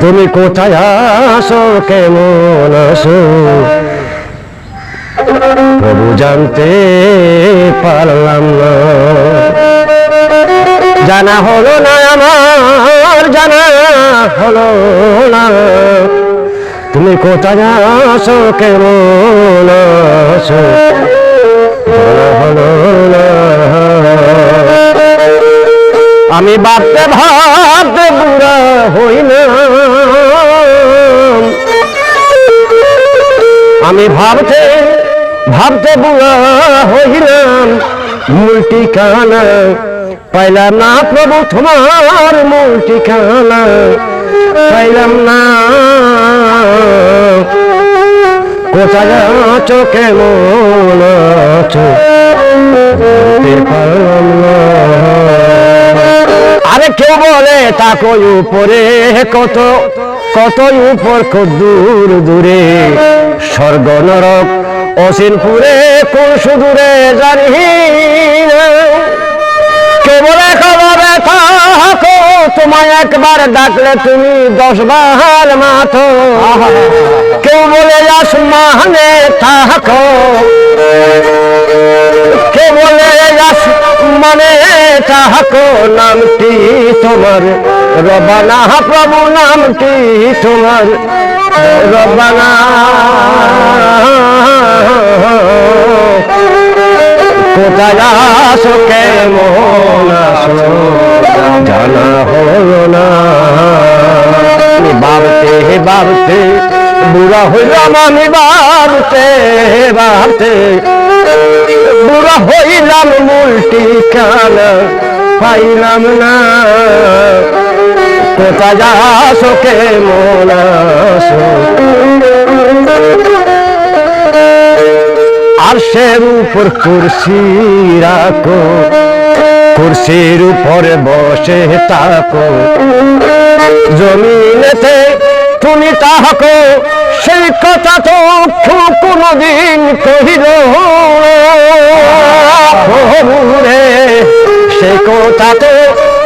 তুমি কোথায় আসো, কেমন আসো প্রভু জানতে পারলাম না। জানা হলো না আমার, জানা হলো না। তুমি কোথায় আসো, কেমন আসো হলো না। আমি ভাবতে ভাবতে বুড়া হই পাইলাম না প্রভু তোমার পাইলাম না। কোথায় আছো কেমন আছো? আরে কেউ বলে তাকো উপরে, কত কত উপর কত দূর দূরে। স্বর্গ নরক অসিনপুরে কোন সুদূরে জানি না। কেউ বলে খবরে থাকো তোমায় একবার ডাকলে তুমি দশ বার মাথো। কেউ বলে আসমানে থাকো। কে বলে মানে তাহাকো নামটি তোমার। রবানা প্রভু নামটি তোমার। রবানা কোথায় আসো কেমন আসো, জানা হলো না। বাবতে বাবতে বুড়া হইলাম আমি বাবতে বাবতে বুড়া হইলাম মূল ঠিকানা পাইলাম না। কোথায় আসো কেমন আসো। আর সের উপর কুরসি রাখো। কুরসির উপরে বসে থাকো। জমিনেতে তুমি তাহাকো সেই কথা তো কোনদিন কহিল রে। সেই কথা তো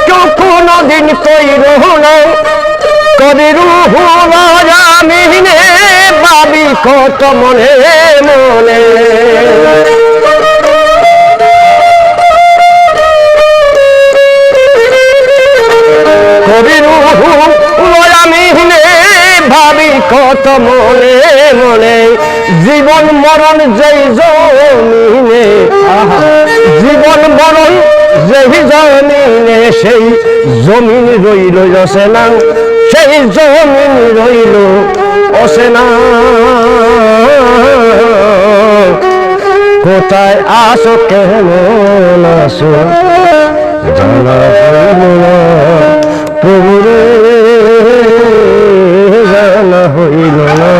কেউ কোনদিন কইল না কবিরু আমি নে ভাবি কত মনে মনে। কবিরু আমি ভাবি কত মনে মনে। জীবন, মরণ যেই জমিনে জীবন, মরণ যেই জমিনে, সেই জমিন রইল অসেনা সেই জমিন রইল অসেনা কোথায় আসো কেমন আসো? জানা হইল প্রভু রে জানা হইল না।